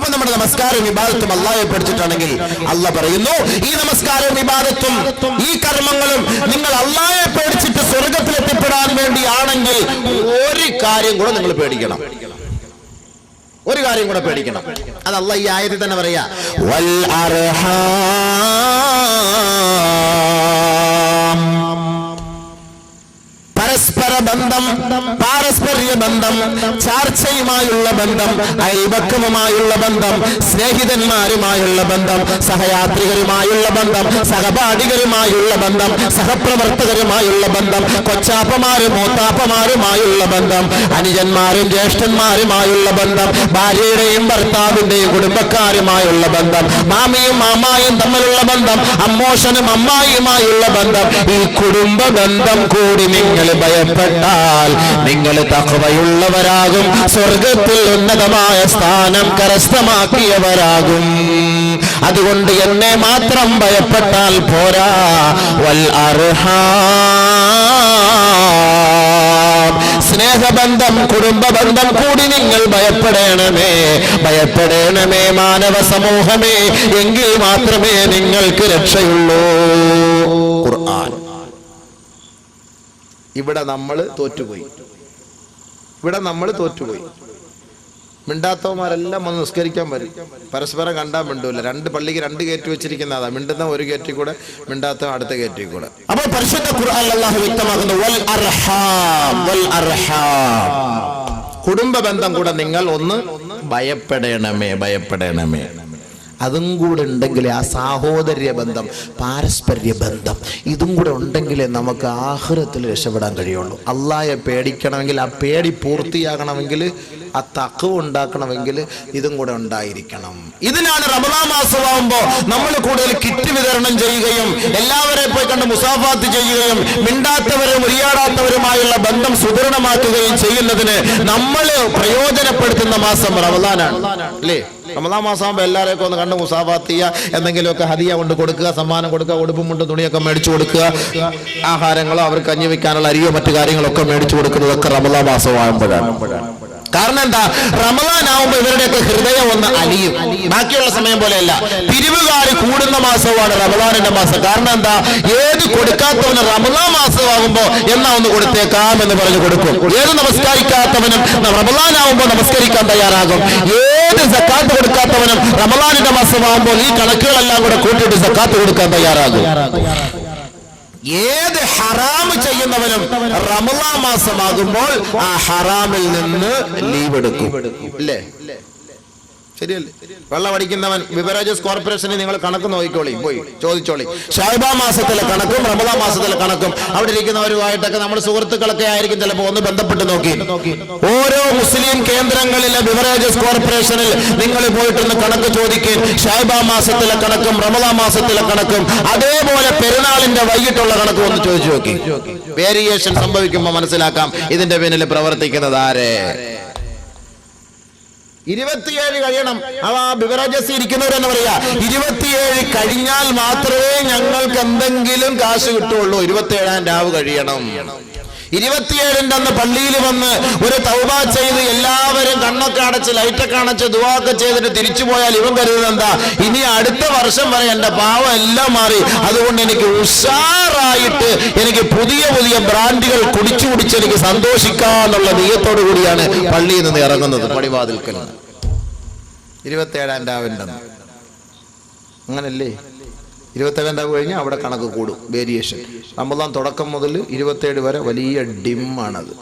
അപ്പൊ നമ്മുടെ നമസ്കാരം വിവാദത്തും അള്ളാഹെ പഠിച്ചിട്ടാണെങ്കിൽ അല്ല പറയുന്നു. ഈ നമസ്കാരവും വിവാദത്തും ഈ കർമ്മങ്ങളും നിങ്ങൾ അള്ളാഹെ പേടിച്ചിട്ട് സ്വർഗത്തിൽ എത്തിപ്പെടാൻ വേണ്ടിയാണെങ്കിൽ ഒരു കാര്യം കൂടെ നിങ്ങൾ പേടിക്കണം. ഒരു കാര്യം കൂടെ പേടിക്കണം. അത് അല്ല ഈ ആയത്തിൽ തന്നെ പറയാ വൽ ബന്ധം പാരസ്പര്യ ബന്ധം ചാർച്ചയുമായുള്ള ബന്ധം അയൽവക്കവുമായുള്ള ബന്ധം സ്നേഹിതന്മാരുമായുള്ള ബന്ധം സഹയാത്രികരുമായുള്ള ബന്ധം സഹപാഠികരുമായുള്ള ബന്ധം സഹപ്രവർത്തകരുമായുള്ള ബന്ധം കൊച്ചാപ്പമാരും മൂത്താപ്പമാരുമായുള്ള ബന്ധം അനുജന്മാരും ജ്യേഷ്ഠന്മാരുമായുള്ള ബന്ധം ഭാര്യയുടെയും ഭർത്താവിന്റെയും കുടുംബക്കാരുമായുള്ള ബന്ധം മാമിയും മാമായും തമ്മിലുള്ള ബന്ധം അമ്മോഷനും അമ്മായിയുമായുള്ള ബന്ധം ഈ കുടുംബ ബന്ധം കൂടി നിങ്ങൾ ഭയപ്പെട്ടാൽ നിങ്ങൾ തക്കവയുള്ളവരാകും സ്വർഗത്തിൽ ഉന്നതമായ സ്ഥാനം കരസ്ഥമാക്കിയവരാകും. അതുകൊണ്ട് എന്നെ മാത്രം ഭയപ്പെട്ടാൽ പോരാ. വൽ അർഹാം. സ്നേഹബന്ധം കുടുംബബന്ധം കൂടി നിങ്ങൾ ഭയപ്പെടണമേ. ഭയപ്പെടണമേ മാനവ സമൂഹമേ. എങ്കിൽ മാത്രമേ നിങ്ങൾക്ക് രക്ഷയുള്ളൂ. ഖുർആൻ. ഇവിടെ നമ്മൾ തോറ്റുപോയി. ഇവിടെ നമ്മൾ തോറ്റുപോയി. മിണ്ടാത്തവന്മാരെല്ലാം വന്ന് നിസ്കരിക്കാൻ വരും. പരസ്പരം കണ്ടാൽ മിണ്ടൂല. രണ്ട് പള്ളിക്ക് രണ്ട് കയറ്റി വെച്ചിരിക്കുന്ന അതാ മിണ്ടുന്ന ഒരു കയറ്റി കൂടെ മിണ്ടാത്ത അടുത്ത കയറ്റി കൂടെ. അപ്പോൾ പരിശുദ്ധ വ്യക്തമാക്കുന്നു. വൽ അർഹാം. വൽ അർഹാം. കുടുംബ ബന്ധം കൂടെ നിങ്ങൾ ഒന്ന് ഭയപ്പെടണമേ ഭയപ്പെടണമേ. അതും കൂടെ ഉണ്ടെങ്കിൽ ആ സാഹോദര്യ ബന്ധം പാരസ്പര്യ ബന്ധം ഇതും കൂടെ ഉണ്ടെങ്കിലേ നമുക്ക് ആഹ്റത്തിൽ രക്ഷപ്പെടാൻ കഴിയുള്ളൂ. അള്ളായെ പേടിക്കണമെങ്കിൽ ആ പേടി പൂർത്തിയാകണമെങ്കിൽ ആ തക്കവ് ഉണ്ടാക്കണമെങ്കിൽ ഇതും കൂടെ ഉണ്ടായിരിക്കണം. ഇതിനാണ് റമദാ മാസമാകുമ്പോൾ നമ്മൾ കൂടുതൽ കിറ്റ് വിതരണം ചെയ്യുകയും എല്ലാവരെ പോയി കണ്ട് മുസാഫാത്ത് ചെയ്യുകയും മിണ്ടാത്തവരും ഉരിയാടാത്തവരുമായുള്ള ബന്ധം സുദൃഢമാക്കുകയും ചെയ്യുന്നതിന് നമ്മൾ പ്രയോജനപ്പെടുത്തുന്ന മാസം റമദാനാണ്. അല്ലേ? റമദാൻ മാസമാകുമ്പോൾ എല്ലാവരെയൊക്കെ ഒന്ന് കണ്ട് മുസാഫാത്ത് ചെയ്യുക എന്തെങ്കിലുമൊക്കെ ഹദിയ കൊണ്ട് കൊടുക്കുക സമ്മാനം കൊടുക്കുക ഉടുപ്പും മുണ്ടും തുണിയൊക്കെ മേടിച്ചു കൊടുക്കുക. ആഹാരങ്ങളോ അവർക്ക് കഞ്ഞി വെക്കാനുള്ള അരിയോ മറ്റു കാര്യങ്ങളൊക്കെ മേടിച്ചു കൊടുക്കുന്നതൊക്കെ റമദാൻ മാസമാകുമ്പോഴാണ്. കാരണം എന്താ? റമദാൻ ആവുമ്പോ ഇവരുടെയൊക്കെ ഹൃദയം ഒന്ന് അലിയും. ബാക്കിയുള്ള സമയം പോലെയല്ല. പിരിവുകാർ കൂടുന്ന മാസമാണ് റമദാനിന്റെ മാസം. കാരണം എന്താ? ഏത് കൊടുക്കാത്തവന് റമദാൻ മാസമാകുമ്പോ എന്നാ ഒന്ന് കൊടുത്തേക്കാം എന്ന് പറഞ്ഞു കൊടുക്കും. ഏത് നമസ്കരിക്കാത്തവനും റമദാൻ ആവുമ്പോ നമസ്കരിക്കാൻ തയ്യാറാകും. ഏത് സക്കാത്ത് കൊടുക്കാത്തവനും റമദാനിന്റെ മാസമാകുമ്പോൾ ഈ കണക്കുകളെല്ലാം കൂടെ കൂട്ടിയിട്ട് സക്കാത്ത് കൊടുക്കാൻ തയ്യാറാകും. ഏത് ഹറാമ് ചെയ്യുന്നവനും റമലാ മാസമാകുമ്പോൾ ആ ഹറാമിൽ നിന്ന് ലീവ് എടുക്കും അല്ലേ ശരിയല്ലേ? വെള്ളം അടിക്കുന്നവൻ ബിവറേജസ് കോർപ്പറേഷനെ നിങ്ങൾ കണക്ക് നോക്കിക്കോളി. പോയി ചോദിച്ചോളി. ഷാഹിബ മാസത്തിലെ കണക്കും റമദാൻ മാസത്തിലെ കണക്കും അവിടെ ഇരിക്കുന്നവരുമായിട്ടൊക്കെ നമ്മുടെ സുഹൃത്തുക്കളൊക്കെ ആയിരിക്കും ചിലപ്പോൾ ഒന്ന് ബന്ധപ്പെട്ട് നോക്കി. ഓരോ മുസ്ലിം കേന്ദ്രങ്ങളിലെ ബിവറേജസ് കോർപ്പറേഷനിൽ നിങ്ങൾ പോയിട്ടൊന്ന് കണക്ക് ചോദിക്കും. ഷാഹിബ മാസത്തിലെ കണക്കും റമദാൻ മാസത്തിലെ കണക്കും അതേപോലെ പെരുന്നാളിന്റെ വൈകിട്ടുള്ള കണക്കും ഒന്ന് ചോദിച്ചു നോക്കി. വേരിയേഷൻ സംഭവിക്കുമ്പോൾ മനസ്സിലാക്കാം ഇതിന്റെ പിന്നിൽ പ്രവർത്തിക്കുന്നത് ആരെ? ഇരുപത്തിയേഴ് കഴിയണം. അവ ബിവറേജസ് ഇരിക്കുന്നവരെന്ന് പറയാ ഇരുപത്തിയേഴ് കഴിഞ്ഞാൽ മാത്രമേ ഞങ്ങൾക്ക് എന്തെങ്കിലും കാശ് കിട്ടുള്ളൂ ഇരുപത്തിയേഴാം രാവ് കഴിയണം. ഇരുപത്തിയേഴിന്റെ അന്ന് പള്ളിയിൽ വന്ന് ഒരു തൗബ ചെയ്ത് എല്ലാവരും കണ്ണൊക്കെ അടച്ച് ലൈറ്റൊക്കെ അടച്ച് ദുവാക്കെ ചെയ്തിട്ട് തിരിച്ചു പോയാൽ ഇവൻ കരുതുന്നത് എന്താ? ഇനി അടുത്ത വർഷം വരെ എന്റെ പാവം എല്ലാം മാറി. അതുകൊണ്ട് എനിക്ക് ഉഷാറായിട്ട് എനിക്ക് പുതിയ പുതിയ ബ്രാൻഡുകൾ കുടിച്ചു കുടിച്ച് എനിക്ക് സന്തോഷിക്കാന്നുള്ള നീയത്തോടു കൂടിയാണ് പള്ളിയിൽ നിന്ന് ഇറങ്ങുന്നത് പടിവാതിൽക്കൽ. ഇരുപത്തേഴാം രാവിന്റെ അങ്ങനല്ലേ? ഇരുപത്തേഴാം കഴിഞ്ഞാൽ അവിടെ കണക്ക് കൂടും വേരിയേഷൻ റമദാൻ തുടക്കം മുതൽ ഇരുപത്തേഴ് വരെ വലിയ ഡിമ്മാണത്.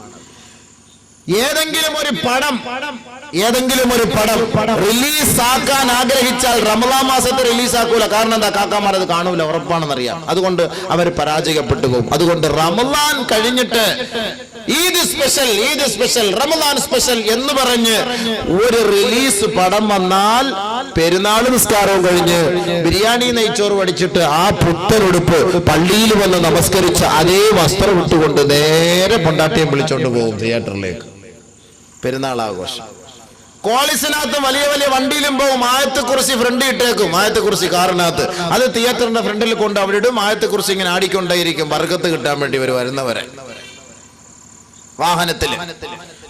ഏതെങ്കിലും ഒരു പടം ഏതെങ്കിലും ഒരു പടം റിലീസ് ആക്കാൻ ആഗ്രഹിച്ചാൽ റമദാൻ മാസത്തെ റിലീസ് ആക്കൂല കാരണം എന്താ? കാക്കാമാർ അത് കാണൂല ഉറപ്പാണെന്നറിയാം. അതുകൊണ്ട് അവർ പരാജയപ്പെട്ടു പോകും. അതുകൊണ്ട് റമദാൻ കഴിഞ്ഞിട്ട് Eid special Eid special Ramadan special എന്ന് പറഞ്ഞ് ഒരു റിലീസ് പടം വന്നാൽ പെരുന്നാൾ നിസ്കാരവും കഴിഞ്ഞ് ബിരിയാണി നെയ്ച്ചോറ് പഠിച്ചിട്ട് ആ പുത്തനുടുപ്പ് പള്ളിയിൽ വന്ന് നമസ്കരിച്ച അതേ വസ്ത്രം ഇട്ടുകൊണ്ട് നേരെ പൊണ്ടാട്ടിയും വിളിച്ചോണ്ട് പോകും തിയേറ്ററിലേക്ക് പെരുന്നാൾ ആഘോഷം കോളിസിനകത്ത് വലിയ വലിയ വണ്ടിയിലും പോകും. ആയത്തെക്കുറിച്ച് ഫ്രണ്ട് ഇട്ടേക്കും. ആയത്തെക്കുറിച്ച് കാറിനകത്ത്. അത് തിയേറ്ററിന്റെ ഫ്രണ്ടിൽ കൊണ്ട് അവിടെ ഇടും ആയത്തെക്കുറിച്ച് ഇങ്ങനെ ആടിക്കൊണ്ടേയിരിക്കും. വർഗത്ത് കിട്ടാൻ വേണ്ടി ഇവർ വരുന്നവരെ. വാഹനത്തിൽ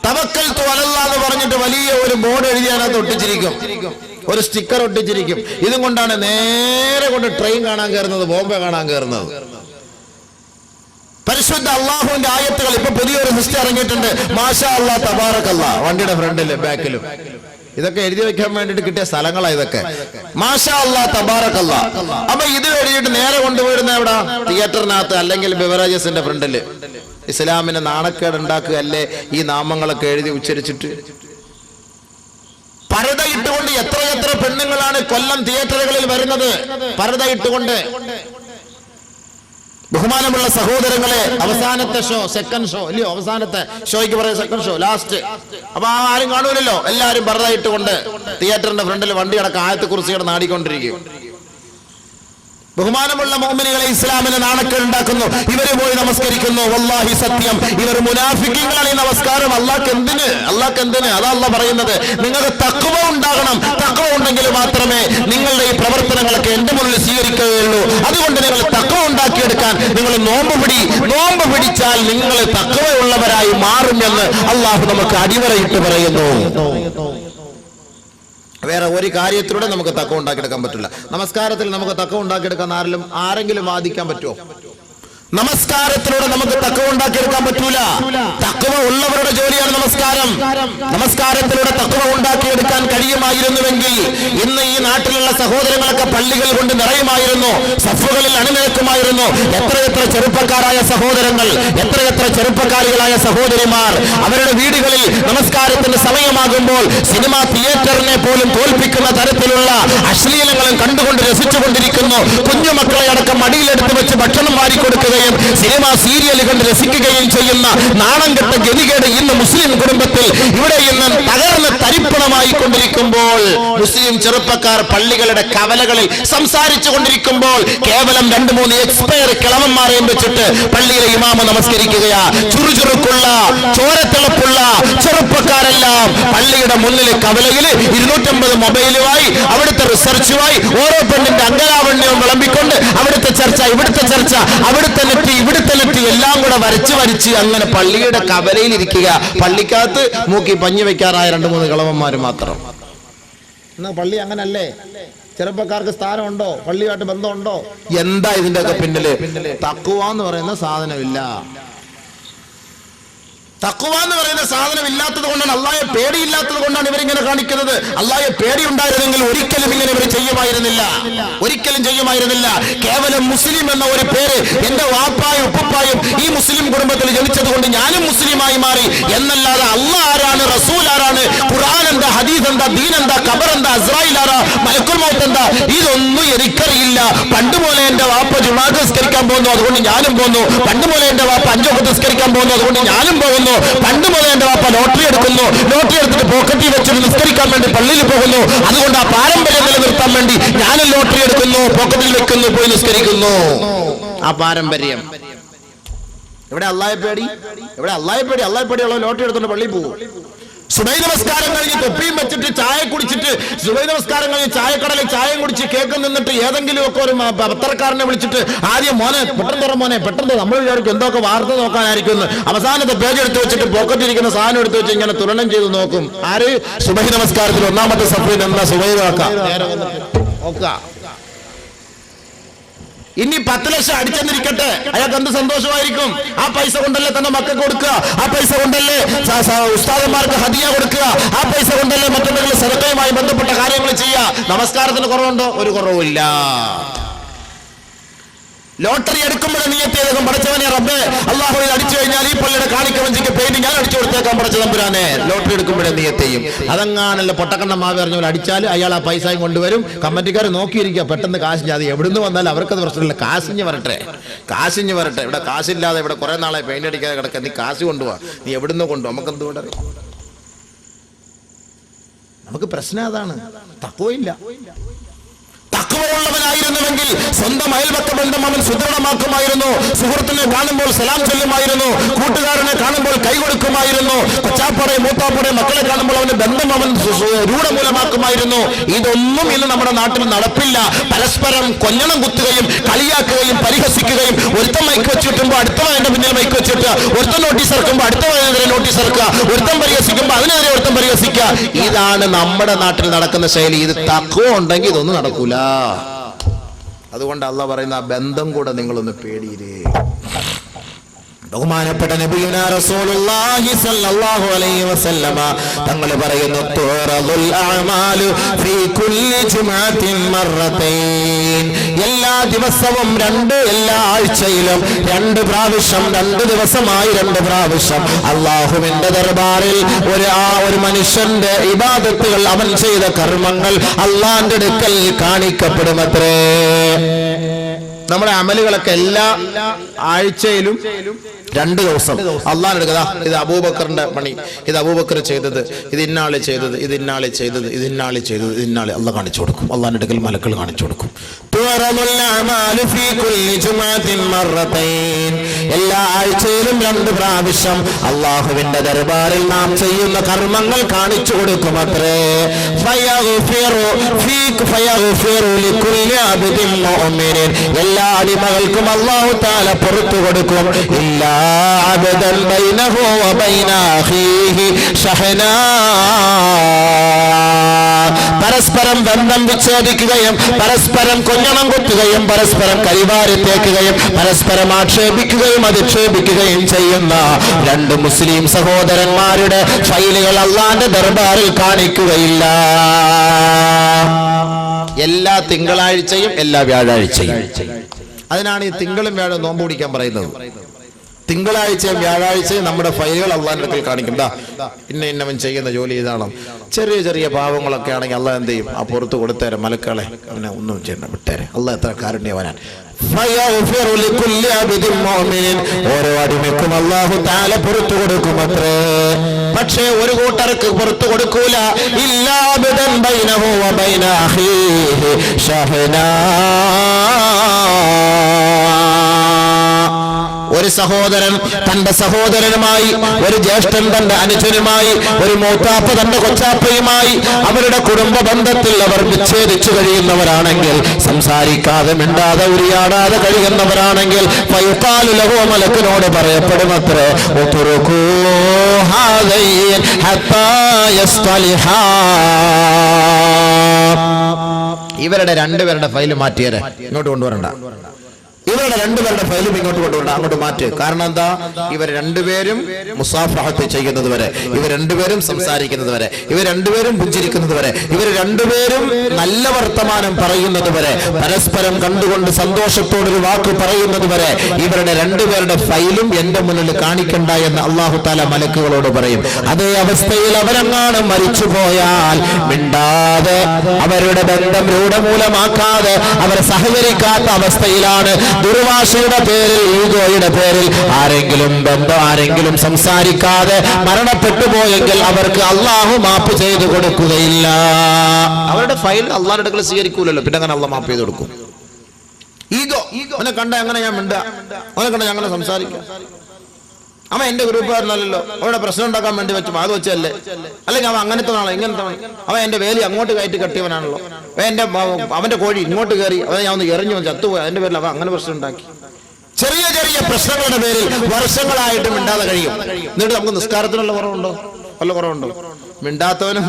തവക്കൽ തോലല്ലാന്ന് പറഞ്ഞിട്ട് വലിയ ഒരു ബോർഡ് എഴുതിയാണ് അത് ഒട്ടിച്ചിരിക്കും. ഒരു സ്റ്റിക്കർ ഒട്ടിച്ചിരിക്കും. ഇതും കൊണ്ടാണ് നേരെ കൊണ്ട് ട്രെയിൻ കാണാൻ കയറുന്നത് ബോംബെ കാണാൻ കയറുന്നത്. പരിശുദ്ധ അള്ളാഹുവിന്റെ ആയത്തുകൾ ഇപ്പൊ പുതിയൊരു ഹിസ്റ്ററി ഇറങ്ങിയിട്ടുണ്ട്. മാഷാ അല്ലാ തബാറക്കല്ല വണ്ടിയുടെ ഫ്രണ്ടിൽ ബാക്കിലും. ഇതൊക്കെ എഴുതി വെക്കാൻ വേണ്ടിട്ട് കിട്ടിയ സ്ഥലങ്ങളാ ഇതൊക്കെ. മാഷാ അല്ലാ തബാറക്കല്ല അപ്പൊ ഇത് എഴുതിയിട്ട് നേരെ കൊണ്ടുപോയിരുന്ന എവിടെ? തിയേറ്ററിനകത്ത് അല്ലെങ്കിൽ ബിവറേജസിന്റെ ഫ്രണ്ടിൽ. ഇസ്ലാമിന്റെ നാണക്കേട് ഉണ്ടാക്കുകയല്ലേ ഈ നാമങ്ങളൊക്കെ എഴുതി ഉച്ചരിച്ചിട്ട്? പരത ഇട്ടുകൊണ്ട് എത്ര എത്ര പെണ്ണുങ്ങളാണ് കൊല്ലം തിയേറ്ററുകളിൽ വരുന്നത്. പരത ഇട്ടുകൊണ്ട്. ബഹുമാനമുള്ള സഹോദരങ്ങളെ അവസാനത്തെ ഷോ സെക്കൻഡ് ഷോ അല്ലയോ അവസാനത്തെ ഷോയ്ക്ക് പറയാം സെക്കൻഡ് ഷോ ലാസ്റ്റ് അപ്പൊ ആ ആരും കാണൂലല്ലോ. എല്ലാരും പരത കൊണ്ട് തിയേറ്ററിന്റെ ഫ്രണ്ടിൽ വണ്ടി അടക്കം ആയത്തെ കുറിച്ച് നാടിക്കൊണ്ടിരിക്കും. ബഹുമാനമുള്ള മോമിനികളെ ഇസ്ലാമിന് നാണക്കേട് ഉണ്ടാക്കുന്നു. ഇവരെ പോയി നമസ്കരിക്കുന്നു. വല്ലാഹി സത്യം. ഇവർ മുനാഫിക്കുകളാണ് ഈ നമസ്കാരം. അള്ളാഹ് എന്തിന്? അള്ളാഹ് എന്തിന്? അതാ അല്ല പറയുന്നത്. നിങ്ങൾക്ക് തക്കവ ഉണ്ടാകണം. തക്കവ ഉണ്ടെങ്കിൽ മാത്രമേ നിങ്ങളുടെ ഈ പ്രവർത്തനങ്ങളൊക്കെ എന്റെ മുന്നിൽ സ്വീകരിക്കുകയുള്ളൂ. അതുകൊണ്ട് നിങ്ങൾ തക്കവ ഉണ്ടാക്കിയെടുക്കാൻ നിങ്ങൾ നോമ്പ് പിടി. നോമ്പ് പിടിച്ചാൽ നിങ്ങൾ തക്കവയുള്ളവരായി മാറുമെന്ന് അള്ളാഹു നമുക്ക് അടിവരയിട്ട് പറയുന്നു. വേറെ ഒരു കാര്യത്തിലൂടെ നമുക്ക് തക്കം ഉണ്ടാക്കിയെടുക്കാൻ പറ്റില്ല. നമസ്കാരത്തിൽ നമുക്ക് തക്കം ഉണ്ടാക്കിയെടുക്കാൻ ആരെങ്കിലും ആരെങ്കിലും വാദിക്കാൻ പറ്റുമോ നമസ്കാരത്തിലൂടെ നമുക്ക് തക്കവ ഉണ്ടാക്കിയെടുക്കാൻ പറ്റൂല. തക്കവ ഉള്ളവരുടെ ജോലിയാണ് നമസ്കാരം. നമസ്കാരത്തിലൂടെ തക്കവ ഉണ്ടാക്കിയെടുക്കാൻ കഴിയുമായിരുന്നുവെങ്കിൽ ഇന്ന് ഈ നാട്ടിലുള്ള സഹോദരങ്ങളൊക്കെ പള്ളികൾ കൊണ്ട് നിറയുമായിരുന്നു സഫുകളിൽ അണിനിരക്കുമായിരുന്നു. എത്രയെത്ര ചെറുപ്പക്കാരായ സഹോദരങ്ങൾ എത്രയെത്ര ചെറുപ്പക്കാരികളായ സഹോദരിമാർ അവരുടെ വീടുകളിൽ നമസ്കാരത്തിന്റെ സമയമാകുമ്പോൾ സിനിമാ തിയേറ്ററിനെ പോലും തോൽപ്പിക്കുന്ന തരത്തിലുള്ള അശ്ലീലങ്ങളും കണ്ടുകൊണ്ട് രസിച്ചുകൊണ്ടിരിക്കുന്നു. കുഞ്ഞുമക്കളെ അടക്കം മടിയിലെടുത്ത് വെച്ച് ഭക്ഷണം വാരിക്കൊടുക്കുകയും സിനിമ സീരിയൽ കണ്ട് രസിക്കുകയും ചെയ്യുന്ന നാണം കെട്ട ഗതികേട് ഇന്ന് മുസ്ലിം കുടുംബത്തിൽ ഇവിടെ ഇന്ന് തകർന്ന് തരിപ്പണമായി കൊണ്ടിരിക്കുമ്പോൾ മുസ്ലിം ചെറുപ്പക്കാർ പള്ളികളുടെ കവലകളിൽ സംസാരിച്ചു കൊണ്ടിരിക്കുമ്പോൾ കേവലം രണ്ട് മൂന്ന് എക്സ്പയർ കിളവന്മാരെയും വെച്ചിട്ട് പള്ളിയിലെ ഇമാമ നമസ്കരിക്കുകയാ. ചുറുചുറുക്കുള്ള ചോരത്തിളപ്പുള്ള ചെറുപ്പക്കാരെല്ലാം പള്ളിയുടെ മുന്നിൽ കവലയിൽ ഇരുന്നൂറ്റമ്പത് മൊബൈലുമായി അവിടുത്തെ റിസർച്ചുമായി ഓരോ പെണ്ണിന്റെ അംഗലാവണ്യവും വിളമ്പിക്കൊണ്ട് അവിടുത്തെ ചർച്ച ഇവിടുത്തെ ചർച്ച അവിടുത്തെ നെറ്റ് ഇവിടുത്തെ നെറ്റ് എല്ലാം കൂടെ വരച്ച് വരച്ച് അങ്ങനെ പള്ളിയുടെ കവലയിൽ ഇരിക്കുക പള്ളിക്കകത്ത് മൂക്കി പഞ്ഞു വെക്കാറായ രണ്ട് മൂന്ന് കളവന്മാർ മാത്രം. എന്നാ പള്ളി അങ്ങനല്ലേ? ചെറുപ്പക്കാർക്ക് സ്ഥാനമുണ്ടോ? പള്ളിയുമായിട്ട് ബന്ധമുണ്ടോ? എന്താ ഇതിന്റെ ഒക്കെ പിന്നിൽ? തക്കുവ എന്ന് പറയുന്ന സാധനമില്ല. തക്കുവ എന്ന് പറയുന്ന സാധനം ഇല്ലാത്തത് കൊണ്ടാണ് പേടി പേടിയില്ലാത്തത് കൊണ്ടാണ് ഇവരിങ്ങനെ കാണിക്കുന്നത്. അള്ളായ പേടി ഉണ്ടായിരുന്നെങ്കിൽ ഒരിക്കലും ഇങ്ങനെ ഇവർ ചെയ്യുമായിരുന്നില്ല. ഒരിക്കലും ചെയ്യുമായിരുന്നില്ല. കേവലം മുസ്ലിം എന്ന ഒരു പേര് എന്റെ വാപ്പായും ഉപ്പായും ഈ മുസ്ലിം കുടുംബത്തിൽ ജനിച്ചത് കൊണ്ട് ഞാനും മുസ്ലിമായി മാറി. എന്നല്ലാതെ അള്ളാഹ് ആരാണ് റസൂൽ ആരാണ് ഖുർആൻ എന്താ ഹദീസ് എന്താ ദീൻ എന്താ ഖബർ എന്താ അസ്രായിൽ ആരാ മലക്കുൽ മൗത്ത് എന്താ ഇതൊന്നും എനിക്കറിയില്ല. പണ്ട് പോലെ എന്റെ വാപ്പ ജുമാക്ക് നിസ്കരിക്കാൻ പോകുന്നു അതുകൊണ്ട് ഞാനും പോകുന്നു. പണ്ട് പോലെ എന്റെ വാപ്പ അഞ്ചൊക്കെ നിസ്കരിക്കാൻ പോകുന്നു അതുകൊണ്ട് ഞാനും പോകുന്നു. പണ്ട് പോലെ എന്റെ വാപ്പ ലോട്ടറി എടുക്കുന്നു. ലോട്ടറി എടുത്തിട്ട് പോക്കറ്റിൽ വെച്ചിട്ട് നിസ്കരിക്കാൻ വേണ്ടി പള്ളിയിൽ പോകുന്നു. അതുകൊണ്ട് ആ പാരമ്പര്യം നിലനിർത്താൻ വേണ്ടി ഞാനും ലോട്ടറി എടുക്കുന്നു പോക്കറ്റിൽ വെക്കുന്നു പോയി നിസ്കരിക്കുന്നു. ആ പാരമ്പര്യം. ഇവിടെ അള്ളായപ്പേടി പേടി? ഇവിടെ അള്ളായപ്പേടി പേടി? അള്ളാഹെ പേടിയുള്ള ലോട്ടറി എടുത്തോണ്ട് പള്ളിയിൽ പോകും. സുബൈ നമസ്കാരം കഴിഞ്ഞ് തൊപ്പിയും വെച്ചിട്ട് ചായ കുടിച്ചിട്ട് സുബൈ നമസ്കാരം കഴിഞ്ഞ് ചായക്കടലിൽ ചായയും കുടിച്ച് കേക്ക് നിന്നിട്ട് ഏതെങ്കിലും ഒക്കെ ഒരു പത്രക്കാരനെ വിളിച്ചിട്ട് ആദ്യം മോനെ പെട്ടെന്ന് തുറ മോനെ പെട്ടെന്ന് നമ്മൾ വിചാരിക്കും എന്തൊക്കെ വാർത്ത നോക്കാനായിരിക്കും എന്ന് അവസാനത്തെ പേജ് എടുത്ത് വെച്ചിട്ട് പോക്കറ്റ് ഇരിക്കുന്ന സാധനം എടുത്ത് വെച്ച് ഇങ്ങനെ തുലനം ചെയ്ത് നോക്കും. ആര്? സുബൈ നമസ്കാരത്തിൽ ഒന്നാമത്തെ സഫീൻ എന്താ? സുബൈ നോക്കാം. ഇനി പത്ത് ലക്ഷം അടിച്ചെന്നിരിക്കട്ടെ. അയാൾക്ക് എന്ത് സന്തോഷമായിരിക്കും? ആ പൈസ കൊണ്ടല്ലേ തന്റെ മക്കൾക്ക് കൊടുക്കുക? ആ പൈസ കൊണ്ടല്ലേ ഉസ്താദന്മാർക്ക് ഹദിയ കൊടുക്കുക? ആ പൈസ കൊണ്ടല്ലേ മറ്റെന്തെങ്കിലും സദക്കയുമായി ബന്ധപ്പെട്ട കാര്യങ്ങൾ ചെയ്യുക? നമസ്കാരത്തിന് കുറവുണ്ടോ? ഒരു കുറവുമില്ല. ലോട്ടറി എടുക്കുമ്പോൾ നീയത്തെ ചെയ്തേക്കും പഠിച്ചവനെ റബ്ബേ. അള്ളാഹുവിൽ അടിച്ചു കഴിഞ്ഞാൽ ഈ പള്ളിയുടെ കാണിക്കവഞ്ചിക്ക് പെയിന്റ് ഞാൻ അടിച്ചു കൊടുത്തേക്കാൻ പടച്ച തമ്പുരാനെ ലോട്ടറി എടുക്കുമ്പോഴേ നീയത്തെയും അതങ്ങാനല്ല പൊട്ടക്കണ്ണ മാവ് അറിഞ്ഞ പോലെ അടിച്ചാൽ അയാൾ ആ പൈസയും കൊണ്ടുവരും. കമ്മറ്റിക്കാർ നോക്കിയിരിക്കുക പെട്ടെന്ന് കാശ് അത് എവിടുന്ന് വന്നാലും അവർക്കത് പ്രശ്നമില്ല. കാശിഞ്ഞ് വരട്ടെ. കാശിഞ്ഞ് വരട്ടെ. ഇവിടെ കാശില്ലാതെ ഇവിടെ കുറെ നാളെ പെയിന്റ് അടിക്കാതെ കിടക്കാൻ നീ കാശ് കൊണ്ടുപോവാ നീ എവിടുന്ന് കൊണ്ടു നമുക്ക് എന്തുകൊണ്ട് നമുക്ക് പ്രശ്നം അതാണ്. തക്കവയില്ല. തക്കവയുള്ളവനായി ബന്ധമായിരുന്നുവെങ്കിൽ സ്വന്തം അയൽപക്ക ബന്ധം അവൻ സുദൃഢമാക്കുമായിരുന്നു. സുഹൃത്തിനെ കാണുമ്പോൾ സലാം ചൊല്ലുമായിരുന്നു. കൂട്ടുകാരനെ കാണുമ്പോൾ കൈകൊടുക്കുമായിരുന്നു കൊടുക്കുമായിരുന്നു. കൊച്ചാപ്പടെ മൂത്താപ്പടെ മക്കളെ കാണുമ്പോൾ അവന്റെ ബന്ധം അവൻ രൂഢമൂലമാക്കുമായിരുന്നു. ഇതൊന്നും ഇന്ന് നമ്മുടെ നാട്ടിൽ നടപ്പില്ല. പരസ്പരം കൊഞ്ഞണം കുത്തുകയും കളിയാക്കുകയും പരിഹസിക്കുകയും ഒരുത്തൻ മൈക്ക് വെച്ചിട്ടുമ്പോൾ അടുത്തവൻ എന്റെ പിന്നിൽ മൈക്ക് വെച്ചിട്ട് ഒരുത്തൻ നോട്ടീസ് ഇറക്കുമ്പോൾ അടുത്തവനെതിരെ നോട്ടീസ് ഇറക്കുക. ഒരുത്തൻ പരിഹസിക്കുമ്പോൾ അതിനെതിരെ ഒരുത്തൻ പരിഹസിക്കുക. ഇതാണ് നമ്മുടെ നാട്ടിൽ നടക്കുന്ന ശൈലി. ഇത് തക്കോ ഉണ്ടെങ്കിൽ ഇതൊന്നും നടക്കൂല. അതുകൊണ്ട് അല്ല പറയുന്ന ആ ബന്ധം കൂടെ നിങ്ങളൊന്ന് പേടിയിരേ ബഹുമാനപ്പെട്ട നബിയുന റസൂലുള്ളാഹി സ്വല്ലല്ലാഹു അലൈഹി വസല്ലമ തങ്ങൾ പറയുന്നു തുറദുൽ അഅമാലു ഫീ കുല്ലി ജുമഅത്തിൻ മർറതൈൻ എല്ലാ ദിവസവും രണ്ട് എല്ലാ ആഴ്ചയിലും രണ്ട് പ്രാവശ്യം രണ്ട് ദിവസമായി രണ്ട് പ്രാവശ്യം അള്ളാഹുവിന്റെ ദർബാറിൽ ഒരു ആ ഒരു മനുഷ്യന്റെ ഇബാദത്തുകൾ അവൻ ചെയ്ത കർമ്മങ്ങൾ അള്ളാന്റെ അടുക്കൽ കാണിക്കപ്പെടുമത്രേ. നമ്മുടെ അമലുകളൊക്കെ എല്ലാ ആഴ്ചയിലും രണ്ട് ദിവസം. അള്ളാൻ എടുക്കുക ഇത് അബൂബക്കറിന്റെ പണി. ഇത് അബൂബക്കർ ചെയ്തത് ഇത് ഇന്നാളെ ചെയ്തത് ഇത് ഇന്നാളെ ചെയ്തത് ഇത് ഇന്നാളെ ചെയ്തത് ഇത് അള്ള അള്ളാഹ് കാണിച്ചു കൊടുക്കും. അള്ളാൻ അടുക്കൽ മലക്കൾ കാണിച്ചു കൊടുക്കും. അഅമാലു ഫീ കുല്ലി ജുമഅത്തിൻ മറത്തൈൻ. എല്ലാ ആഴ്ചയിലും രണ്ട് പ്രാവശ്യം അള്ളാഹുവിന്റെ ദർബാറിൽ നാം ചെയ്യുന്ന കർമ്മങ്ങൾ കാണിച്ചു കൊടുക്കും അത്രേ. എല്ലാ അടിമകൾക്കും അള്ളാഹു താല പുറത്തു കൊടുക്കും പരസ്പരം ബന്ധം വിച്ഛേദിക്കുകയും പരസ്പരം കൊഞ്ഞണം കുത്തുകയും പരസ്പരം കരിവാരി തേക്കുകയും പരസ്പരം ആക്ഷേപിക്കുകയും അധിക്ഷേപിക്കുകയും ചെയ്യുന്ന രണ്ട് മുസ്ലിം സഹോദരന്മാരുടെ ഫൈലുകൾ അള്ളാന്റെ ദർബാറിൽ കാണിക്കുകയില്ല. എല്ലാ തിങ്കളാഴ്ചയും എല്ലാ വ്യാഴാഴ്ചയും. അതിനാണ് ഈ തിങ്കളും വ്യാഴം നോമ്പ് പിടിക്കാൻ പറയുന്നത്. തിങ്കളാഴ്ചയും വ്യാഴാഴ്ചയും നമ്മുടെ ഫയലുകൾ അള്ളാഹിന്റെ അടുക്കൽ കാണിക്കും. ദാ ഇന്ന ഇന്നവൻ ചെയ്യുന്ന ജോലി ഇതാണ്. ചെറിയ ചെറിയ പാവങ്ങളൊക്കെ ആണെങ്കിൽ അള്ളാഹ് എന്ത് ചെയ്യും? ആ പുറത്ത് കൊടുത്തേരെ. മലക്കളെ അവനെ ഒന്നും ചെയ്യണ്ട വിട്ടേരെ. അള്ളാഹ് എത്ര കാരുണ്യവനാണ്. ഓരോ അടിമയ്ക്കും അള്ളാഹു താല പുറത്തു കൊടുക്കും പക്ഷേ ഒരു കൂട്ടർക്ക് പുറത്തു കൊടുക്കൂല. ഇല്ലാ ഒരു സഹോദരൻ തന്റെ സഹോദരനുമായി ഒരു ജ്യേഷ്ഠൻ തന്റെ അനുജനുമായി ഒരു മൂത്താപ്പ തന്റെ കൊച്ചാപ്പയുമായി അവരുടെ കുടുംബ ബന്ധത്തിൽ അവർ വിച്ഛേദിച്ചു കഴിയുന്നവരാണെങ്കിൽ സംസാരിക്കാതെ മിണ്ടാതെ ഉരിയാടാതെ കഴിയുന്നവരാണെങ്കിൽ ഫയുഖാലു ലഹോ മലക്കിനോട് പറയപ്പെടുമത്രേ യസ്തലിഹാ. ഇവരുടെ രണ്ടുപേരുടെ ഫയൽ മാറ്റിയരെ ഇങ്ങോട്ട് കൊണ്ടുവരണ്ട. ഇവരുടെ രണ്ടുപേരുടെ ഫയലും ഇങ്ങോട്ട് കൊണ്ടുകൊണ്ട് അങ്ങോട്ട് മാറ്റ്. കാരണം എന്താ? ഇവർ രണ്ടുപേരും മുസാഫഹത്ത് ചെയ്യുന്നത് വരെ ഇവർ രണ്ടുപേരും സംസാരിക്കുന്നത് വരെ ഇവർ രണ്ടുപേരും പുഞ്ചിരിക്കുന്നത് വരെ ഇവർ രണ്ടുപേരും നല്ല വർത്തമാനം പറയുന്നത് വരെ പരസ്പരം കണ്ടുകൊണ്ട് സന്തോഷത്തോടൊരു വാക്ക് പറയുന്നത് വരെ ഇവരുടെ രണ്ടുപേരുടെ ഫയലും എന്റെ മുന്നിൽ കാണിക്കണ്ട എന്ന് അള്ളാഹു താല മലക്കുകളോട് പറയും. അതേ അവസ്ഥയിൽ അവരങ്ങാണ് മരിച്ചുപോയാൽ മിണ്ടാതെ അവരുടെ ബന്ധം രൂഢമൂലമാക്കാതെ അവർ സഹകരിക്കാത്ത അവസ്ഥയിലാണ് ദുർവാശയുടെ പേരിൽ ഈഗോയുടെ പേരിൽ ആരെങ്കിലും ബന്ധം ആരെങ്കിലും സംസാരിക്കാതെ മരണപ്പെട്ടു പോയെങ്കിൽ അവർക്ക് അള്ളാഹു മാപ്പ് ചെയ്തു കൊടുക്കുകയില്ല. അവരുടെ ഫയൽ അള്ളാഹുടെ അടുക്കൽ സ്വീകരിക്കൂലല്ലോ. പിന്നെ അങ്ങനെ അള്ളാഹ് മാപ്പ് ചെയ്ത് കൊടുക്കും? ഈഗോ. ഈഗോ. അവനെ കണ്ട അങ്ങനെ ഞാൻ മിണ്ട? അവനെ കണ്ട ഞങ്ങളെ സംസാരിക്കാം. അവൻ എന്റെ ഗ്രൂപ്പുകാരനല്ലല്ലോ അവരുടെ പ്രശ്നം ഉണ്ടാക്കാൻ വേണ്ടി വെച്ചു അത് വെച്ചല്ലേ അല്ലെങ്കിൽ അവൻ അങ്ങനത്തെ ആണോ ഇങ്ങനത്തെ അവൻ എന്റെ വേലി അങ്ങോട്ട് കയറ്റി കെട്ടിയവനാണല്ലോ. എന്റെ അവന്റെ കോഴി ഇങ്ങോട്ട് കയറി അവൻ ഞാൻ ഒന്ന് എറിഞ്ഞു ചത്തുപോയി. അതിന്റെ പേരിൽ അവൻ അങ്ങനെ പ്രശ്നം ഉണ്ടാക്കി. ചെറിയ ചെറിയ പ്രശ്നങ്ങളുടെ പേരിൽ വർഷങ്ങളായിട്ടും ഇണ്ടാതെ കഴിയും. എന്നിട്ട് നമുക്ക് നിസ്കാരത്തിനുള്ള കുറവുണ്ടോ? വല്ല കുറവുണ്ടോ? മിണ്ടാത്തവനും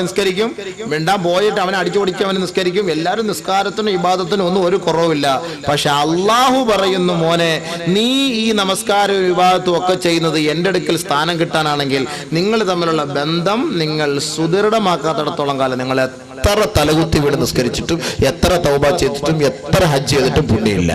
നിസ്കരിക്കും. മിണ്ടാൻ പോയിട്ട് അവനെ അടിച്ചു പൊടിക്കും അവന് നിസ്കരിക്കും. എല്ലാവരും നിസ്കാരത്തിനും ഇബാദത്തിനും ഒന്നും ഒരു കുറവില്ല പക്ഷെ അള്ളാഹു പറയുന്നു മോനെ നീ ഈ നമസ്കാരവും വിവാദത്തും ഒക്കെ ചെയ്യുന്നത് എന്റെ അടുക്കൽ സ്ഥാനം കിട്ടാനാണെങ്കിൽ നിങ്ങൾ തമ്മിലുള്ള ബന്ധം നിങ്ങൾ സുദൃഢമാക്കാത്തിടത്തോളം കാലം നിങ്ങൾ എത്ര തലകുത്തി വീട് നിസ്കരിച്ചിട്ടും എത്ര തൗബ ചെയ്തിട്ടും എത്ര ഹജ്ജ് ചെയ്തിട്ടും പുണ്യമില്ല.